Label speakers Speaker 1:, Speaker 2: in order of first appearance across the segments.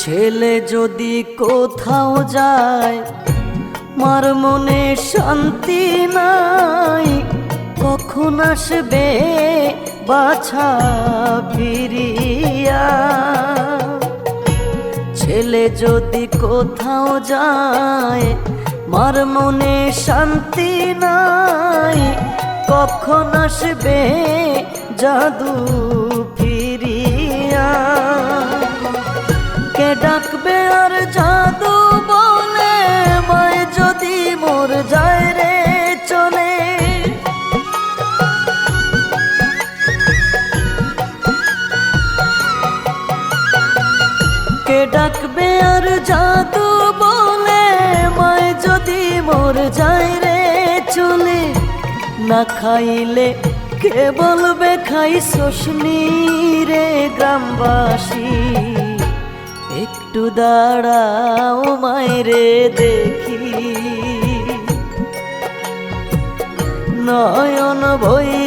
Speaker 1: ছেলে যদি কোথাও যায়, মার মনে শান্তি নাই, কখন আসবে বাছা ফিরিয়া? ছেলে যদি কোথাও যায়, মার মনে শান্তি নাই, কখন আসবে জাদু ডাকবে আর জাদু বলে, মায় যদি মোর যায় রে চলে। না খাইলে কে বলবে খাই শোষনি রে গ্রামবাসী। একটু দাঁড়াও মায়েরে দেখি। নয়ন ভৈরা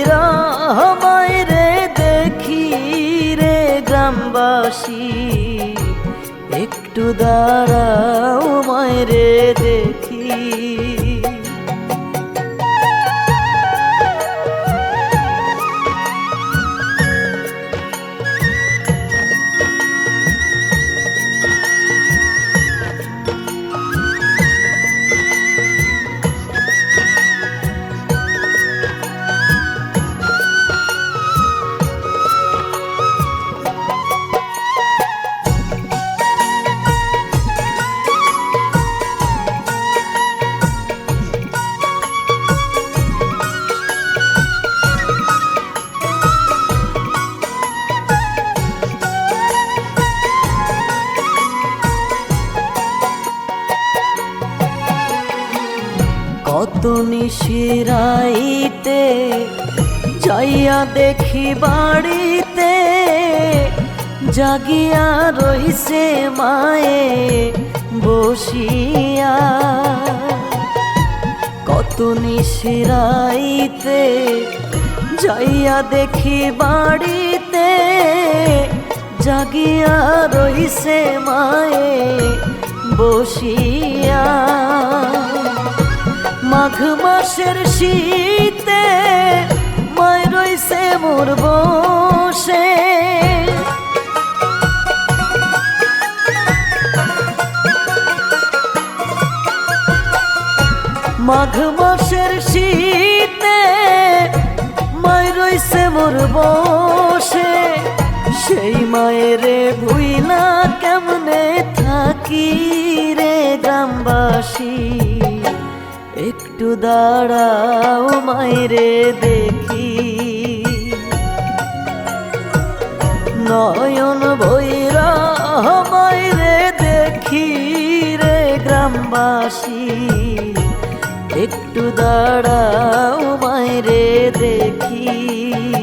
Speaker 1: দাঁড়াও মায়ের দেখি। কত নিশিরাইতে যাইয়া দেখি বাড়িতে, জাগিয়া রইছে মায়ে বসিয়া। কত নিশিরাইতে, যাইয়া দেখি বাড়িতে, জাগিয়া রইছে মায়ে বসিয়া। মাঘ মাসের শীতে মায় রইছে মোর বসে। মাঘ মাসের শীতে মায় রইছে মোর বসে। সেই মায়েরে ভুইলা কেমনে থাকি রে গ্রামবাসী? একটু দাঁড়াও মাইরে দেখি। নয়ন বৈরা মাইরে দেখি রে গ্রামবাসী। একটু দাঁড়াও মাইরে দেখি।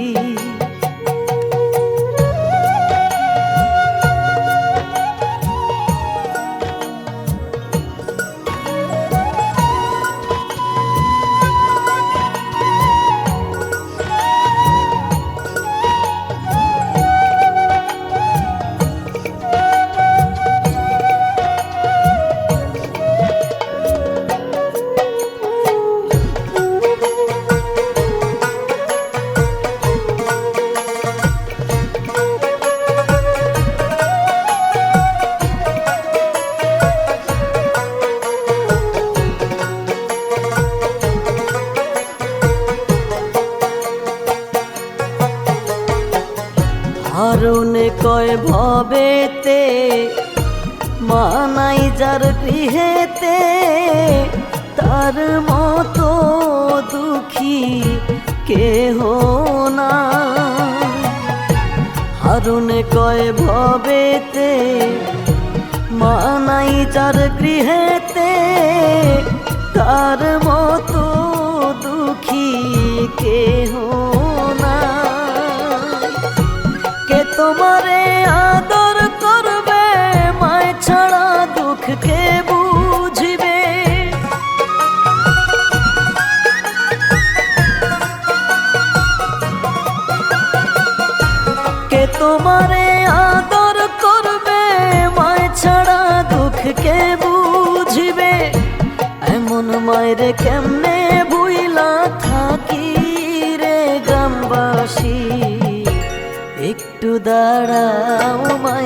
Speaker 1: কয় ভবেতে, মানাই যার গৃহেতে, তার মতো দুঃখী কেহ না। হারুনে কয় ভবেতে, মানাই যার গৃহেতে, তার মতো দুঃখী কেহ তোমারে আদর করবে, মায় ছাড়া দুঃখ কে বুঝিবে? এমন মায়ের কেমনে ভুইলা থাকি রে গ্রামবাসী? একটু দাঁড়াও মায়।